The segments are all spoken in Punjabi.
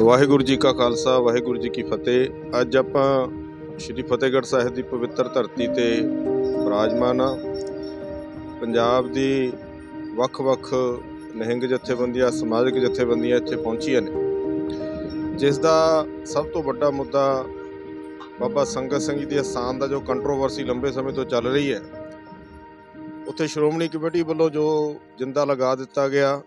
ਵਾਹਿਗੁਰੂ ਜੀ ਕਾ ਖਾਲਸਾ, ਵਾਹਿਗੁਰੂ ਜੀ ਕੀ ਫਤਿਹ। ਅੱਜ ਆਪਾਂ ਸ਼੍ਰੀ ਫਤਿਹਗੜ੍ਹ ਸਾਹਿਬ ਦੀ ਪਵਿੱਤਰ ਧਰਤੀ ਤੇ ਬਿਰਾਜਮਾਨ ਆ ਪੰਜਾਬ ਦੀ ਵੱਖ-ਵੱਖ ਨਿਹੰਗ ਜਥੇਬੰਦੀਆਂ, ਸਮਾਜਿਕ ਜਥੇਬੰਦੀਆਂ ਇੱਥੇ ਪਹੁੰਚੀਆਂ ਨੇ। ਜਿਸ ਦਾ ਸਭ ਤੋਂ ਵੱਡਾ ਮੁੱਦਾ ਬਾਬਾ ਸੰਗਤ ਸਿੰਘ ਜੀ ਦੇ ਅਸਥਾਨ ਦਾ ਜੋ ਕੰਟਰੋਵਰਸੀ ਲੰਬੇ ਸਮੇਂ ਤੋਂ ਚੱਲ ਰਹੀ ਹੈ, ਉੱਥੇ ਸ਼੍ਰੋਮਣੀ ਕਮੇਟੀ ਵੱਲੋਂ ਜੋ ਜਿੰਦਾ ਲਗਾ ਦਿੱਤਾ ਗਿਆ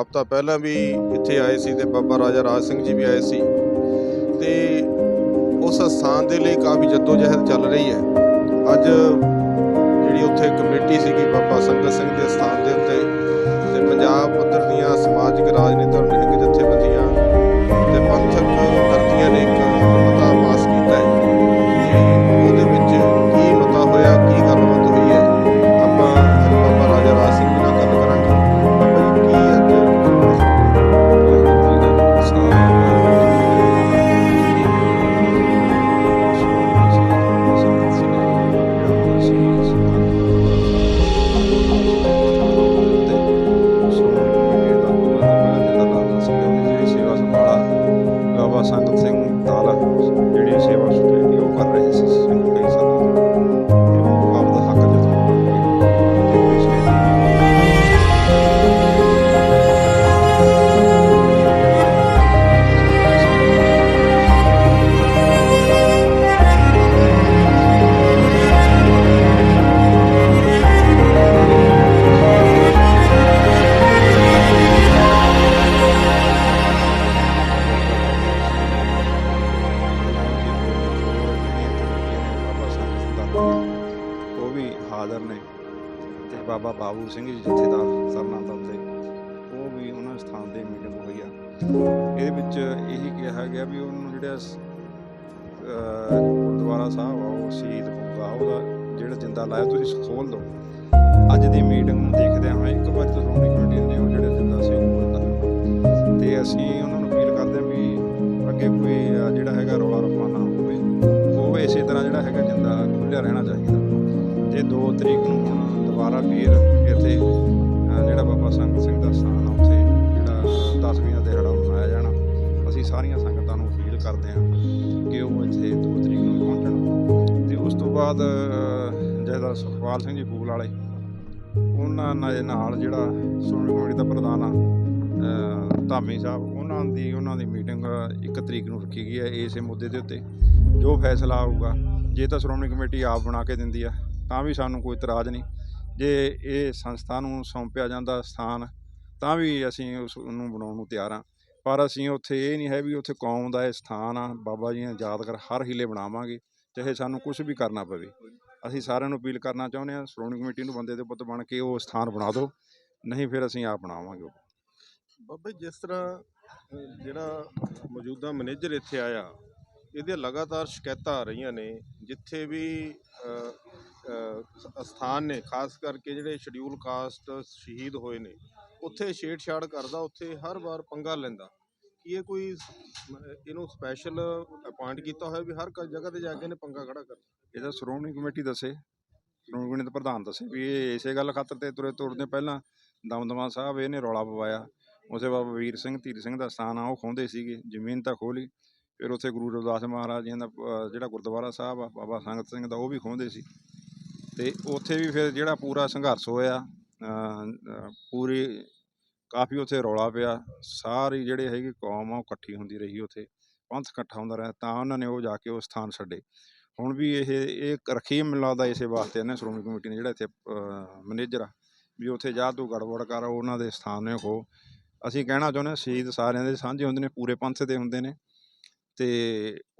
ਹਫਤਾ ਪਹਿਲਾਂ ਵੀ ਇੱਥੇ ਆਏ ਸੀ ਤੇ ਬਾਬਾ ਰਾਜਾ ਰਾਜ ਸਿੰਘ ਜੀ ਵੀ ਆਏ ਸੀ। ਤੇ ਉਸ ਸਥਾਨ ਦੇ ਲਈ ਕਾਫੀ ਜਹਿਦ ਚੱਲ ਰਹੀ ਹੈ। ਅੱਜ ਜਿਹੜੀ ਉੱਥੇ ਕਮੇਟੀ ਸੀਗੀ ਬਾਬਾ ਸੰਗਤ ਸਿੰਘ ਦੇ ਸਥਾਨ ਦੇ ਉੱਤੇ, ਤੇ ਪੰਜਾਬ ਪੱਧਰ ਦੀਆਂ ਸਮਾਜਿਕ ਰਾਜਨੀਤਿਕ ਬਾਬਾ ਬਾਬੂ ਸਿੰਘ ਜੀ ਜਥੇਦਾਰ ਸਰਨਾ ਦਲ ਦੇ, ਉਹ ਵੀ ਉਹਨਾਂ ਸਥਾਨ ਤੇ ਮੀਟਿੰਗ ਹੋਈ ਆ। ਇਹਦੇ ਵਿੱਚ ਇਹੀ ਕਿਹਾ ਗਿਆ ਵੀ ਉਹਨੂੰ ਜਿਹੜਾ ਗੁਰਦੁਆਰਾ ਸਾਹਿਬ ਆ, ਉਹ ਸ਼ਹੀਦ ਬੁੱਗਾ ਉਹਦਾ ਜਿਹੜਾ ਜਿੰਦਾ ਲਾਇਆ, ਤੁਸੀਂ ਖੋਲ ਦਿਓ। ਅੱਜ ਦੀ ਮੀਟਿੰਗ ਨੂੰ ਦੇਖਦੇ ਹਾਂ, ਇੱਕ ਵਾਰ ਤਾਂ ਸ਼੍ਰੋਮਣੀ ਕਮੇਟੀ ਨੇ ਉਹ ਜਿਹੜਾ ਜਿੰਦਾ ਸੀ ਉਹ ਖੋਲ੍ਹਤਾ ਤੇ ਅਸੀਂ ਉਹਨਾਂ ਨੂੰ ਅਪੀਲ ਕਰਦੇ ਹਾਂ ਵੀ ਅੱਗੇ ਕੋਈ ਜਿਹੜਾ ਹੈਗਾ ਰੌਲਾ ਰਫਾ ਨਾ ਹੋਵੇ, ਉਹ ਇਸੇ ਤਰ੍ਹਾਂ ਜਿਹੜਾ ਹੈਗਾ ਜਿੰਦਾ ਖੁੱਲਿਆ ਰਹਿਣਾ ਚਾਹੀਦਾ। ਤੇ 2 ਤਰੀਕ ਨੂੰ ਦੁਬਾਰਾ ਫੇਰ ਇੱਥੇ ਜਿਹੜਾ ਬਾਬਾ ਸੰਗਤ ਸਿੰਘ ਦਾ ਸਥਾਨ ਆ ਉੱਥੇ ਜਿਹੜਾ 10ਵੀਂ ਦਾ ਦਿਹਾੜਾ ਮਨਾਇਆ ਜਾਣਾ ਅਸੀਂ ਸਾਰੀਆਂ ਸੰਗਤਾਂ ਨੂੰ ਅਪੀਲ ਕਰਦੇ ਹਾਂ ਕਿ ਉਹ ਇੱਥੇ 2 ਤਰੀਕ ਨੂੰ ਪਹੁੰਚਣ। ਤੇ ਉਸ ਤੋਂ ਬਾਅਦ ਅਹ, ਜਥੇਦਾਰ ਸੁਖਪਾਲ ਸਿੰਘ ਜੀ ਫੂਲ ਵਾਲੇ ਉਹਨਾਂ ਨਾਲ ਜਿਹੜਾ ਸ਼੍ਰੋਮਣੀ ਕਮੇਟੀ ਦਾ ਪ੍ਰਧਾਨ ਆ ਧਾਮੀ ਸਾਹਿਬ ਉਹਨਾਂ ਦੀ ਉਹਨਾਂ ਦੀ ਮੀਟਿੰਗ 1 ਤਰੀਕ ਨੂੰ ਰੱਖੀ ਗਈ ਹੈ ਇਸੇ ਮੁੱਦੇ ਦੇ ਉੱਤੇ। ਜੋ ਫੈਸਲਾ ਆਊਗਾ ਜੇ ਤਾਂ ਸ਼੍ਰੋਮਣੀ ਕਮੇਟੀ ਆਪ ਬਣਾ ਕੇ ਦਿੰਦੀ ਆ ਤਾਂ ਵੀ ਸਾਨੂੰ ਕੋਈ ਇਤਰਾਜ਼ ਨਹੀਂ। ਜੇ ਇਹ ਸੰਸਥਾ ਨੂੰ ਸੌਂਪਿਆ ਜਾਂਦਾ ਸਥਾਨ ਤਾਂ ਵੀ ਅਸੀਂ ਉਸ ਨੂੰ ਬਣਾਉਣ ਨੂੰ ਤਿਆਰ ਹਾਂ ਪਰ ਅਸੀਂ ਉੱਥੇ ਇਹ ਨਹੀਂ ਹੈ ਵੀ ਉੱਥੇ ਕੌਮ ਦਾ ਇਹ ਸਥਾਨ ਆ ਬਾਬਾ ਜੀ ਨੇ ਯਾਦਗਾਰ ਹਰ ਹੀਲੇ ਬਣਾਵਾਂਗੇ ਚਾਹੇ ਸਾਨੂੰ ਕੁਝ ਵੀ ਕਰਨਾ ਪਵੇ ਅਸੀਂ ਸਾਰਿਆਂ ਨੂੰ ਅਪੀਲ ਕਰਨਾ ਚਾਹੁੰਦੇ ਹਾਂ ਸ਼੍ਰੋਮਣੀ ਕਮੇਟੀ ਨੂੰ ਬੰਦੇ ਦੇ ਪੁੱਤ ਬਣ ਕੇ ਉਹ ਸਥਾਨ ਬਣਾ ਦਿਓ ਨਹੀਂ ਫਿਰ ਅਸੀਂ ਆਪ ਬਣਾਵਾਂਗੇ ਉਹ। ਬਾਬਾ ਜੀ, ਜਿਸ ਤਰ੍ਹਾਂ ਜਿਹੜਾ ਮੌਜੂਦਾ ਮੈਨੇਜਰ ਇੱਥੇ ਆਇਆ ਇਹਦੇ ਲਗਾਤਾਰ ਸ਼ਿਕਾਇਤਾਂ ਆ ਰਹੀਆਂ ਨੇ ਜਿੱਥੇ ਵੀ ਸਥਾਨ ਨੇ, ਖਾਸ ਕਰਕੇ ਜਿਹੜੇ ਸ਼ਡਿਊਲ ਕਾਸਟ ਸ਼ਹੀਦ ਹੋਏ ਨੇ, ਉੱਥੇ ਛੇੜਛਾੜ ਕਰਦਾ, ਉੱਥੇ ਹਰ ਵਾਰ ਪੰਗਾ ਲੈਂਦਾ। ਕੀ ਇਹ ਕੋਈ ਇਹਨੂੰ ਸਪੈਸ਼ਲ ਅਪਾਇੰਟ ਕੀਤਾ ਹੋਇਆ ਵੀ ਹਰ ਜਗ੍ਹਾ ਤੇ ਜਾ ਕੇ ਇਹਨੇ ਪੰਗਾ ਖੜਾ ਕਰ ਇਹਦਾ ਸ਼੍ਰੋਮਣੀ ਕਮੇਟੀ ਦੱਸੇ, ਸ਼੍ਰੋਮਣੀ ਕਮੇਟੀ ਦੇ ਪ੍ਰਧਾਨ ਦੱਸੇ ਵੀ ਇਹ ਇਸੇ ਗੱਲ ਖਾਤਰ ਤੇ ਤੁਰੇ ਤੁਰਦੇ ਪਹਿਲਾਂ ਦਮਦਮਾ ਸਾਹਿਬ ਇਹਨੇ ਰੌਲਾ ਪਵਾਇਆ। ਉਸੇ ਬਾਬਾ ਵੀਰ ਸਿੰਘ, ਧੀਰ ਸਿੰਘ ਦਾ ਸਥਾਨ ਆ, ਉਹ ਖੋਂਦੇ ਸੀਗੇ, ਜ਼ਮੀਨ ਤਾਂ ਖੋਲੀ ਫਿਰ ਉੱਥੇ ਗੁਰੂ ਰਵਿਦਾਸ ਮਹਾਰਾਜ ਜੀ ਦਾ ਜਿਹੜਾ ਗੁਰਦੁਆਰਾ ਸਾਹਿਬ ਆ, ਬਾਬਾ ਸੰਗਤ ਸਿੰਘ ਦਾ, ਉਹ ਵੀ ਖੋਂਦੇ ਸੀ। ਤੇ ਉੱਥੇ ਵੀ ਫਿਰ ਜਿਹੜਾ ਪੂਰਾ ਸੰਘਰਸ਼ ਹੋਇਆ ਪੂਰੀ ਕਾਫੀ ਉੱਥੇ ਰੌਲਾ ਪਿਆ। ਸਾਰੀ ਜਿਹੜੇ ਹੈਗੀ ਕੌਮ ਆ, ਉਹ ਇਕੱਠੀ ਹੁੰਦੀ ਰਹੀ ਉੱਥੇ। ਪੰਥ ਇਕੱਠਾ ਹੁੰਦਾ ਰਿਹਾ, ਤਾਂ ਉਹਨਾਂ ਨੇ ਉਹ ਜਾ ਕੇ ਉਹ ਸਥਾਨ ਛੱਡੇ। ਹੁਣ ਵੀ ਇਹ ਇਹ ਰੱਖੀ ਮੈਨੂੰ ਲੱਗਦਾ ਇਸੇ ਵਾਸਤੇ ਨੇ ਸ਼੍ਰੋਮਣੀ ਕਮੇਟੀ ਨੇ ਜਿਹੜਾ ਇੱਥੇ ਮੈਨੇਜਰ ਆ, ਵੀ ਉੱਥੇ ਜਾ ਤੂੰ ਗੜਬੜ ਕਰ ਉਹਨਾਂ ਦੇ ਸਥਾਨ ਨੇ ਖੋ ਅਸੀਂ ਕਹਿਣਾ ਚਾਹੁੰਦੇ ਹਾਂ ਸ਼ਹੀਦ ਸਾਰਿਆਂ ਦੇ ਸਾਂਝੇ ਹੁੰਦੇ ਨੇ, ਪੂਰੇ ਪੰਥ ਦੇ ਹੁੰਦੇ ਨੇ। ਤੇ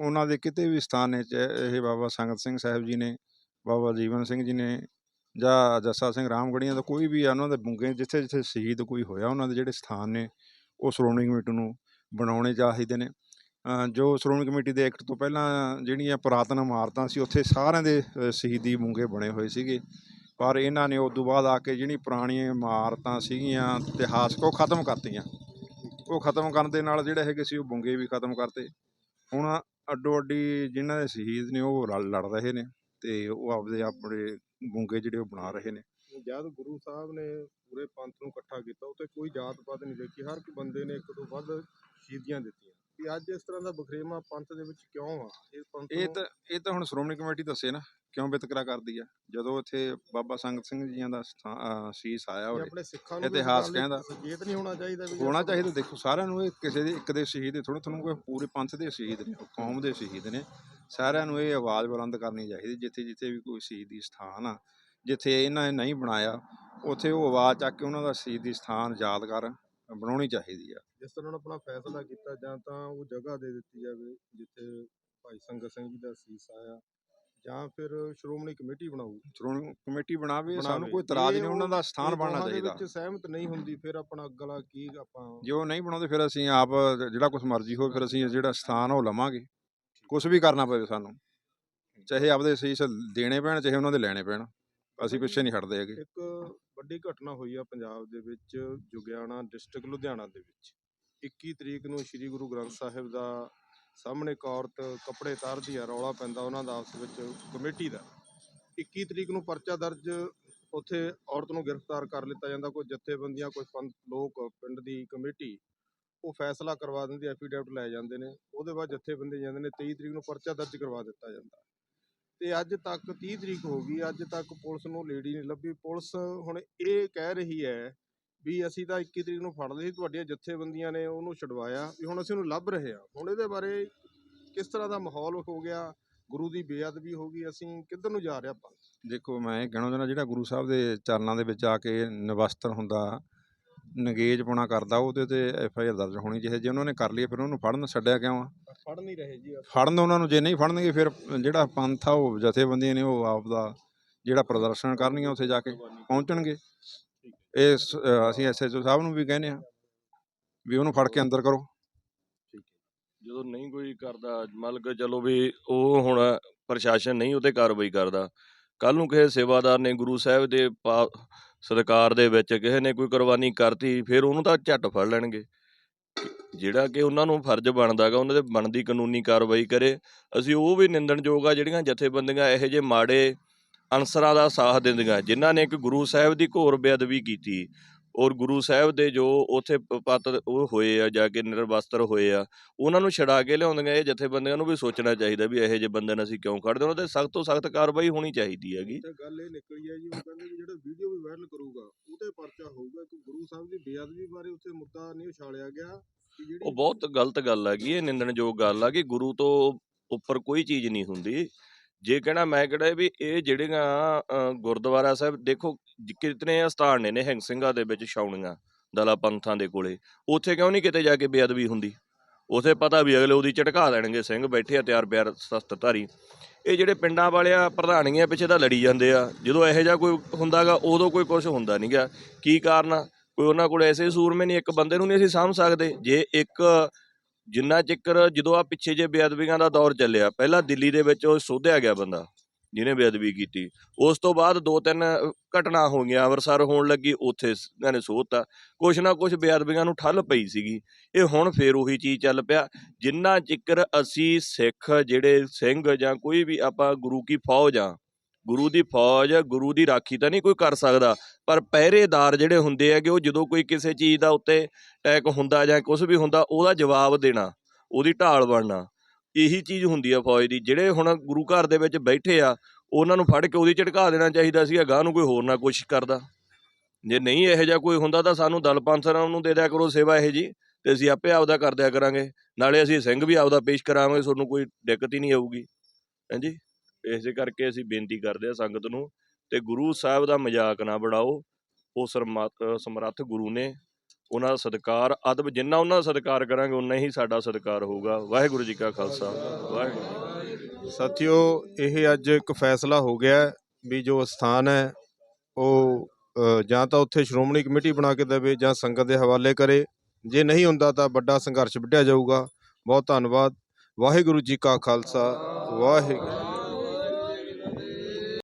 ਉਹਨਾਂ ਦੇ ਕਿਤੇ ਵੀ ਸਥਾਨ ਨੇ, ਚਾਹੇ ਇਹ ਬਾਬਾ ਸੰਗਤ ਸਿੰਘ ਸਾਹਿਬ ਜੀ ਨੇ ਬਾਬਾ ਜੀਵਨ ਸਿੰਘ ਜੀ ਨੇ ਜਾਂ ਜੱਸਾ ਸਿੰਘ ਰਾਮਗੜੀਆਂ ਦਾ ਕੋਈ ਵੀ ਆ, ਉਹਨਾਂ ਦੇ ਬੁੰਗੇ ਜਿੱਥੇ ਜਿੱਥੇ ਸ਼ਹੀਦ ਕੋਈ ਹੋਇਆ, ਉਹਨਾਂ ਦੇ ਜਿਹੜੇ ਸਥਾਨ ਨੇ, ਉਹ ਸ਼੍ਰੋਮਣੀ ਕਮੇਟੀ ਨੂੰ ਬਣਾਉਣੇ ਚਾਹੀਦੇ ਨੇ। ਜੋ ਸ਼੍ਰੋਮਣੀ ਕਮੇਟੀ ਦੇ ਐਕਟ ਤੋਂ ਪਹਿਲਾਂ ਜਿਹੜੀਆਂ ਪੁਰਾਤਨ ਇਮਾਰਤਾਂ ਸੀ, ਉੱਥੇ ਸਾਰਿਆਂ ਦੇ ਸ਼ਹੀਦੀ ਬੁੰਗੇ ਬਣੇ ਹੋਏ ਸੀਗੇ। ਪਰ ਇਹਨਾਂ ਨੇ ਉਸ ਤੋਂ ਬਾਅਦ ਆ ਕੇ ਜਿਹੜੀ ਪੁਰਾਣੀਆਂ ਇਮਾਰਤਾਂ ਸੀਗੀਆਂ ਇਤਿਹਾਸਕ ਉਹ ਖਤਮ ਕਰਤੀਆਂ। ਉਹ ਖਤਮ ਕਰਨ ਦੇ ਨਾਲ ਜਿਹੜੇ ਹੈਗੇ ਸੀ, ਉਹ ਬੁੰਗੇ ਵੀ ਖਤਮ ਕਰਤੇ। ਹੁਣ ਅੱਡੋ ਅੱਡੀ ਜਿਨ੍ਹਾਂ ਦੇ ਸ਼ਹੀਦ ਨੇ, ਉਹ ਲੜ ਲੜ ਰਹੇ ਨੇ। ਤੇ ਉਹ ਆਪਦੇ ਆਪਣੇ ਬੁੰਗੇ ਜਿਹੜੇ ਉਹ ਬਣਾ ਰਹੇ ਨੇ। ਜਦ ਗੁਰੂ ਸਾਹਿਬ ਨੇ ਪੂਰੇ ਪੰਥ ਨੂੰ ਇਕੱਠਾ ਕੀਤਾ ਉੱਥੇ ਕੋਈ ਜਾਤ ਪਾਤ ਨਹੀਂ ਦੇਖੀ। ਹਰ ਇੱਕ ਬੰਦੇ ਨੇ ਇੱਕ ਤੋਂ ਵੱਧ ਸ਼ਹੀਦੀਆਂ ਦਿੱਤੀਆਂ। ਵੀ ਅੱਜ ਇਸ ਤਰ੍ਹਾਂ ਦਾ ਬਖਰੇਵਾ ਪੰਥ ਦੇ ਵਿੱਚ ਕਿਉਂ ਆ? ਇਹ ਪੰਥ ਇਹ ਤਾਂ ਇਹ ਤਾਂ ਹੁਣ ਸ਼੍ਰੋਮਣੀ ਕਮੇਟੀ ਦੱਸੇ ਨਾ ਕਿਉਂ ਵਿਤਕਰਾ ਕਰਦੀ ਆ? ਜਦੋਂ ਇੱਥੇ ਬਾਬਾ ਸੰਗਤ ਸਿੰਘ ਜੀਆਂ ਦਾ ਸ਼ੀਸ ਆਇਆ ਹੋਵੇ ਇਤਿਹਾਸ ਕਹਿੰਦਾ। ਸੁਚੇਤ ਨਹੀਂ ਹੋਣਾ ਚਾਹੀਦਾ ਵੀ ਹੋਣਾ ਚਾਹੀਦਾ। ਦੇਖੋ ਸਾਰਿਆਂ ਨੂੰ ਇਹ ਕਿਸੇ ਦੇ ਇੱਕ ਦੇ ਸ਼ਹੀਦ ਥੋੜਾ ਤੁਹਾਨੂੰ ਕੋਈ ਪੂਰੇ ਪੰਥ ਦੇ ਸ਼ਹੀਦ ਨੇ ਕੌਮ ਦੇ ਸ਼ਹੀਦ ਨੇ। ਸਾਰਿਆਂ ਨੂੰ ਇਹ ਆਵਾਜ਼ ਬੁਲੰਦ ਕਰਨੀ ਚਾਹੀਦੀ ਜਿੱਥੇ ਜਿੱਥੇ ਵੀ ਕੋਈ ਸ਼ਹੀਦੀ ਸਥਾਨ ਆ ਜਿੱਥੇ ਇਹਨਾਂ ਨੇ ਨਹੀਂ ਬਣਾਇਆ ਉੱਥੇ ਉਹ ਆਵਾਜ਼ ਚੱਕ ਕੇ ਉਹਨਾਂ ਦਾ ਸ਼ਹੀਦੀ ਸਥਾਨ ਯਾਦਗਾਰ ਬਣਾਉਣੀ ਚਾਹੀਦੀ ਆ। ਜਿਸ ਤਰ੍ਹਾਂ ਉਹਨਾਂ ਆਪਣਾ ਫੈਸਲਾ ਕੀਤਾ ਜਾਂ ਤਾਂ ਉਹ ਜਗ੍ਹਾ ਦੇ ਦਿੱਤੀ ਜਾਵੇ ਜਿੱਥੇ ਭਾਈ ਸੰਗਤ ਸਿੰਘ ਜੀ ਦਾ ਸੀਸ ਆਇਆ ਜਾਂ ਫਿਰ ਸ਼੍ਰੋਮਣੀ ਕਮੇਟੀ ਬਣਾਊ। ਸ਼੍ਰੋਮਣੀ ਕਮੇਟੀ ਬਣਾਵੇ ਸਾਨੂੰ। ਕੋਈ ਇਤਰਾਜ਼ ਨਹੀਂ ਉਹਨਾਂ ਉਹ- ਦਾ ਸਥਾਨ ਬਣਨਾ ਚਾਹੀਦਾ। ਵਿੱਚ ਸਹਿਮਤ ਨਹੀਂ ਹੁੰਦੀ ਫਿਰ ਆਪਣਾ ਅਗਲਾ ਕੀ ਆਪਾਂ ਜੇ ਉਹ ਨਹੀਂ ਬਣਾਉਂਦੇ ਫਿਰ ਅਸੀਂ ਆਪ ਜਿਹੜਾ ਕੁਝ ਮਰਜ਼ੀ ਹੋਵੇ ਫਿਰ ਅਸੀਂ ਜਿਹੜਾ ਸਥਾਨ ਉਹ ਲਵਾਂਗੇ। ਕੁਝ ਵੀ ਕਰਨਾ ਪਵੇ ਸਾਨੂੰ। ਚਾਹੇ ਆਪਦੇ ਸੀਸ ਦੇਣੇ ਪੈਣ ਚਾਹੇ ਉਹਨਾਂ ਦੇ ਲੈਣੇ ਪੈਣ। ਅਸੀਂ ਪਿੱਛੇ ਨਹੀਂ ਹਟਦੇ ਹੈਗੇ। ਇੱਕ ਵੱਡੀ ਘਟਨਾ ਹੋਈ ਆ ਪੰਜਾਬ ਦੇ ਵਿੱਚ ਜੁਗਿਆਣਾ ਡਿਸਟ੍ਰਿਕਟ ਲੁਧਿਆਣਾ ਦੇ ਵਿੱਚ। 21 ਤਰੀਕ ਨੂੰ ਸ੍ਰੀ ਗੁਰੂ ਗ੍ਰੰਥ ਸਾਹਿਬ ਦਾ ਸਾਹਮਣੇ ਇੱਕ ਔਰਤ ਕੱਪੜੇ ਤਾਰਦੀ ਆ ਰੌਲਾ ਪੈਂਦਾ ਉਹਨਾਂ ਦਾ ਆਪਸ ਵਿੱਚ ਕਮੇਟੀ ਦਾ। 21 ਤਰੀਕ ਨੂੰ ਪਰਚਾ ਦਰਜ ਉੱਥੇ ਔਰਤ ਨੂੰ ਗ੍ਰਿਫਤਾਰ ਕਰ ਲਿੱਤਾ ਜਾਂਦਾ। ਕੋਈ ਜਥੇਬੰਦੀਆਂ ਕੋਈ ਪੰਥ ਲੋਕ ਪਿੰਡ ਦੀ ਕਮੇਟੀ ਉਹ ਫੈਸਲਾ ਕਰਵਾ ਦਿੰਦੀ ਐਫੀਡੈਵਿਟ ਲੈ ਜਾਂਦੇ ਨੇ। ਉਹਦੇ ਬਾਅਦ ਜਥੇਬੰਦੀ ਜਾਂਦੇ ਨੇ 23 ਤਰੀਕ ਨੂੰ ਪਰਚਾ ਦਰਜ ਕਰਵਾ ਦਿੱਤਾ ਜਾਂਦਾ। ਤੇ ਅੱਜ ਤੱਕ 30 ਤਰੀਕ ਹੋ ਗਈ, ਅੱਜ ਤੱਕ ਪੁਲਿਸ ਨੂੰ ਲੇਡੀ ਨਹੀਂ ਲੱਭੀ। ਪੁਲਿਸ ਹੁਣ ਇਹ ਕਹਿ ਰਹੀ ਹੈ ਵੀ ਅਸੀਂ ਤਾਂ 21 ਤਰੀਕ ਨੂੰ ਫੜ ਲਈ ਸੀ, ਤੁਹਾਡੀਆਂ ਜਥੇਬੰਦੀਆਂ ਨੇ ਉਹਨੂੰ ਛਡਵਾਇਆ ਵੀ ਹੁਣ ਅਸੀਂ ਉਹਨੂੰ ਲੱਭ ਰਹੇ ਹਾਂ। ਹੁਣ ਇਹਦੇ ਬਾਰੇ ਕਿਸ ਤਰ੍ਹਾਂ ਦਾ ਮਾਹੌਲ ਹੋ ਗਿਆ? ਗੁਰੂ ਦੀ ਬੇਅਦਬੀ ਹੋ ਗਈ, ਅਸੀਂ ਕਿੱਧਰ ਨੂੰ ਜਾ ਰਹੇ ਆਪਾਂ? ਦੇਖੋ, ਮੈਂ ਇਹ ਕਹਿਣਾ ਚਾਹੁੰਦਾ, ਜਿਹੜਾ ਗੁਰੂ ਸਾਹਿਬ ਦੇ ਚਰਨਾਂ ਦੇ ਵਿੱਚ ਆ ਕੇ ਨਵਸਤਰ ਹੁੰਦਾ ਨਗੇਜ ਪੁਣਾ ਕਰਦਾ ਉਹਦੇ ਤੇ ਐਫ ਆਈ ਆਰ ਦਰਜ ਹੋਣੀ ਚਾਹੀਦੀ ਜੇ ਉਹਨਾਂ ਨੇ ਕਰ ਲਈ ਫਿਰ ਉਹਨੂੰ ਫੜਨ ਛੱਡਿਆ ਕਿਉਂ ਆ? ਫੜ ਨਹੀਂ ਰਹੇ ਜੀ ਫੜਨ ਉਹਨਾਂ ਨੂੰ ਜੇ ਨਹੀਂ ਫੜਨਗੇ ਫਿਰ ਜਿਹੜਾ ਪੰਥ ਆ ਉਹ ਜਥੇਬੰਦੀਆਂ ਨੇ ਉਹ ਆਪ ਦਾ ਜਿਹੜਾ ਪ੍ਰਦਰਸ਼ਨ ਕਰਨਗੀਆਂ ਉੱਥੇ ਜਾ ਕੇ ਪਹੁੰਚਣਗੇ। ਇਹ ਅਸੀਂ ਐਸਐਚਓ ਸਾਹਿਬ ਨੂੰ ਵੀ ਕਹਿੰਦੇ ਆ ਵੀ ਉਹਨੂੰ ਫੜ ਕੇ ਅੰਦਰ ਕਰੋ। ਜਦੋਂ ਨਹੀਂ ਕੋਈ ਕਰਦਾ ਮੰਨ ਕੇ ਚਲੋ ਵੀ ਉਹ ਹੁਣ ਪ੍ਰਸ਼ਾਸਨ ਨਹੀਂ ਉਤੇ ਕਾਰਵਾਈ ਕਰਦਾ। ਕੱਲ ਨੂੰ ਕਿਸੇ ਸੇਵਾਦਾਰ ਨੇ ਗੁਰੂ ਸਾਹਿਬ ਦੇ ਸਰਕਾਰ ਦੇ ਵਿੱਚ ਕਿਸੇ ਨੇ ਕੋਈ ਕੁਰਬਾਨੀ ਕਰਤੀ, ਫਿਰ ਉਹਨੂੰ ਤਾਂ ਝੱਟ ਫੜ ਲੈਣਗੇ। ਜਿਹੜਾ ਕਿ ਉਹਨਾਂ ਨੂੰ ਫਰਜ਼ ਬਣਦਾਗਾ ਉਹਨਾਂ ਦੇ ਬਣਦੀ ਕਾਨੂੰਨੀ ਕਾਰਵਾਈ ਕਰੇ। ਅਸੀਂ ਉਹ ਵੀ ਨਿੰਦਣਯੋਗ ਆ ਜਿਹੜੀਆਂ ਜਥੇਬੰਦੀਆਂ ਇਹੋ ਜਿਹੇ ਮਾੜੇ ਅਨਸਰਾਂ ਦਾ ਸਾਥ ਦਿੰਦੀਆਂ, ਜਿਨ੍ਹਾਂ ਨੇ ਇੱਕ ਗੁਰੂ ਸਾਹਿਬ ਦੀ ਘੋਰ ਬੇਅਦਬੀ ਕੀਤੀ। ਔਰ ਗੁਰੂ ਸਾਹਿਬ ਦੇ ਜੋ ਉਥੇ ਪਤ ਉਹ ਹੋਏ ਆ ਜਾ ਕੇ ਨਿਰਵਸਤਰ ਹੋਏ ਆ ਉਹਨਾਂ ਨੂੰ ਛਡਾ ਕੇ ਲਿਆਉਂਦੀਆਂ ਇਹ ਜਥੇਬੰਦੀਆਂ ਨੂੰ ਵੀ ਸੋਚਣਾ ਚਾਹੀਦਾ ਵੀ ਇਹੋ ਜਿਹੇ ਬੰਦੇ ਨੂੰ ਅਸੀਂ ਕਿਉਂ ਕੱਢਦੇ ਉਹਨਾਂ ਤੇ ਸਖਤ ਤੋਂ ਸਖਤ ਕਾਰਵਾਈ ਹੋਣੀ ਚਾਹੀਦੀ ਹੈਗੀ। ਤੇ ਗੱਲ ਇਹ ਨਿਕਲੀ ਹੈ ਜੀ ਉਹ ਕਹਿੰਦੇ ਵੀ ਜਿਹੜਾ ਵੀਡੀਓ ਵੀ ਵਾਇਰਲ ਕਰੂਗਾ ਉਹਤੇ ਪਰਚਾ ਹੋਊਗਾ ਕਿ ਗੁਰੂ ਸਾਹਿਬ ਦੀ ਬੇਅਦਬੀ ਬਾਰੇ ਉੱਥੇ ਮੁੱਦਾ ਨਹੀਂ ਉਛਾਲਿਆ ਗਿਆ ਉਹ ਬਹੁਤ ਗਲਤ ਗੱਲ ਹੈਗੀ ਇਹ ਨਿੰਦਣਯੋਗ ਗੱਲ ਆ ਕਿ ਗੁਰੂ ਤੋਂ ਉੱਪਰ ਕੋਈ ਚੀਜ਼ ਨਹੀਂ ਹੁੰਦੀ। ਜੇ ਕਹਿਣਾ ਮੈਂ ਕਿਹੜਾ ਵੀ ਇਹ ਜਿਹੜੀਆਂ ਅ, ਗੁਰਦੁਆਰਾ ਸਾਹਿਬ ਦੇਖੋ ਜ- ਕਿਤਨੇ ਸਥਾਨ ਨੇ ਨਿਹੰਗ ਸਿੰਘਾਂ ਦੇ ਵਿੱਚ ਛਾਉਣੀਆਂ ਦਲਾ ਪੰਥਾਂ ਦੇ ਕੋਲੇ। ਉੱਥੇ ਕਿਉਂ ਨਹੀਂ ਕਿਤੇ ਜਾ ਕੇ ਬੇਅਦਬੀ ਹੁੰਦੀ? ਉਥੇ ਪਤਾ ਵੀ ਅਗਲੇ ਉਹਦੀ ਝਟਕਾ ਦੇਣਗੇ ਸਿੰਘ ਬੈਠੇ ਆ ਤਿਆਰ ਬਿਆਰ ਸ਼ਸਤਰਧਾਰੀ ਇਹ ਜਿਹੜੇ ਪਿੰਡਾਂ ਵਾਲਿਆ ਪ੍ਰਧਾਨੀਆਂ ਪਿੱਛੇ ਤਾਂ ਲੜੀ ਜਾਂਦੇ ਆ। ਜਦੋਂ ਇਹੋ ਜਿਹਾ ਕੋਈ ਹੁੰਦਾਗਾ ਉਦੋਂ ਕੋਈ ਕੁਝ ਹੁੰਦਾ ਨਹੀਂਗਾ ਕੀ ਕਾਰਨ ਆ? ਕੋਈ ਉਹਨਾਂ ਕੋਲ ਐਸੇ ਸੂਰਮੇ ਨਹੀਂ ਇੱਕ ਬੰਦੇ ਨੂੰ ਨਹੀਂ ਅਸੀਂ ਸਾਂਭ ਸਕਦੇ। ਜੇ ਇੱਕ ਜਿੰਨਾ ਚਿਕਰ ਜਦੋਂ ਆ ਪਿੱਛੇ ਜੇ ਬੇਅਦਬੀਆਂ ਦਾ ਦੌਰ ਚੱਲਿਆ, ਪਹਿਲਾਂ ਦਿੱਲੀ ਦੇ ਵਿੱਚ ਉਹ ਸੋਧਿਆ ਗਿਆ ਬੰਦਾ ਜਿਹਨੇ ਬੇਅਦਬੀ ਕੀਤੀ। ਉਸ ਤੋਂ ਬਾਅਦ ਦੋ ਤਿੰਨ ਘਟਨਾ ਹੋ ਗਈਆਂ, ਅੰਮ੍ਰਿਤਸਰ ਹੋਣ ਲੱਗੀ, ਉੱਥੇ ਇਹਨਾਂ ਨੇ ਸੋਧਤਾ। ਕੁਛ ਨਾ ਕੁਛ ਬੇਅਦਬੀਆਂ ਨੂੰ ਠੱਲ ਪਈ ਸੀਗੀ। ਇਹ ਹੁਣ ਫੇਰ ਉਹੀ ਚੀਜ਼ ਚੱਲ ਪਿਆ, ਜਿੰਨਾ ਚਿਕਰ ਅਸੀਂ ਸਿੱਖ, ਜਿਹੜੇ ਸਿੰਘ ਜਾਂ ਕੋਈ ਵੀ ਆਪਾਂ ਗੁਰੂ ਕੀ ਫੌਜ ਆ ਗੁਰੂ ਦੀ ਫੌਜ, ਗੁਰੂ ਦੀ ਰਾਖੀ ਤਾਂ ਨਹੀਂ ਕੋਈ ਕਰ ਸਕਦਾ, ਪਰ ਪਹਿਰੇਦਾਰ ਜਿਹੜੇ ਹੁੰਦੇ ਹੈਗੇ, ਉਹ ਜਦੋਂ ਕੋਈ ਕਿਸੇ ਚੀਜ਼ ਦਾ ਉੱਤੇ ਅਟੈਕ ਹੁੰਦਾ ਜਾਂ ਕੁਝ ਵੀ ਹੁੰਦਾ, ਉਹਦਾ ਜਵਾਬ ਦੇਣਾ, ਉਹਦੀ ਢਾਲ ਬਣਨਾ, ਇਹੀ ਚੀਜ਼ ਹੁੰਦੀ ਆ ਫੌਜ ਦੀ। ਜਿਹੜੇ ਹੁਣ ਗੁਰੂ ਘਰ ਦੇ ਵਿੱਚ ਬੈਠੇ ਆ, ਉਹਨਾਂ ਨੂੰ ਫੜ ਕੇ ਉਹਦੀ ਝਟਕਾ ਦੇਣਾ ਚਾਹੀਦਾ ਸੀ ਅਗਾਹ ਨੂੰ ਕੋਈ ਹੋਰ ਨਾ ਕੋਸ਼ਿਸ਼ ਕਰਦਾ। ਜੇ ਨਹੀਂ ਇਹੋ ਜਿਹਾ ਕੋਈ ਹੁੰਦਾ ਤਾਂ ਸਾਨੂੰ ਦਲ ਪੰਥਰਾਂ ਨੂੰ ਦੇ ਦਿਆ ਕਰੋ ਸੇਵਾ ਇਹੋ ਜੀ ਤੇ ਅਸੀਂ ਆਪੇ ਆਪਦਾ ਕਰ ਦਿਆ ਕਰਾਂਗੇ। ਨਾਲੇ ਅਸੀਂ ਸਿੰਘ ਵੀ ਆਪਦਾ ਪੇਸ਼ ਕਰਾਵਾਂਗੇ, ਤੁਹਾਨੂੰ ਕੋਈ ਦਿੱਕਤ ਹੀ ਨਹੀਂ ਆਊਗੀ। ਹਾਂਜੀ ਇਸੇ ਕਰਕੇ ਅਸੀਂ ਬੇਨਤੀ ਕਰਦੇ ਆ ਸੰਗਤ ਨੂੰ ਤੇ ਗੁਰੂ ਸਾਹਿਬ ਦਾ ਮਜ਼ਾਕ ਨਾ ਬਣਾਓ। ਉਹ ਸਰਮੱਤ ਸਮਰੱਥ ਗੁਰੂ ਨੇ ਉਹਨਾਂ ਦਾ ਸਤਿਕਾਰ ਅਦਬ ਜਿੰਨਾ ਉਹਨਾਂ ਦਾ ਸਤਿਕਾਰ ਕਰਾਂਗੇ, ਉਨਾ ਹੀ ਸਾਡਾ ਸਤਿਕਾਰ ਹੋਊਗਾ। ਵਾਹਿਗੁਰੂ ਜੀ ਕਾ ਖਾਲਸਾ। ਵਾਹਿਗੁਰੂ ਸਾਥੀਓ, ਇਹ ਅੱਜ ਇੱਕ ਫੈਸਲਾ ਹੋ ਗਿਆ ਵੀ ਜੋ ਸਥਾਨ ਹੈ, ਉਹ ਜਾਂ ਤਾਂ ਉੱਥੇ ਸ਼੍ਰੋਮਣੀ ਕਮੇਟੀ ਬਣਾ ਕੇ ਦੇਵੇ ਜਾਂ ਸੰਗਤ ਦੇ ਹਵਾਲੇ ਕਰੇ। ਜੇ ਨਹੀਂ ਹੁੰਦਾ ਤਾਂ ਵੱਡਾ ਸੰਘਰਸ਼ ਵਿੱਢਿਆ ਜਾਊਗਾ। ਬਹੁਤ ਧੰਨਵਾਦ। ਵਾਹਿਗੁਰੂ ਜੀ ਕਾ ਖਾਲਸਾ। ਵਾਹਿਗੁਰੂ।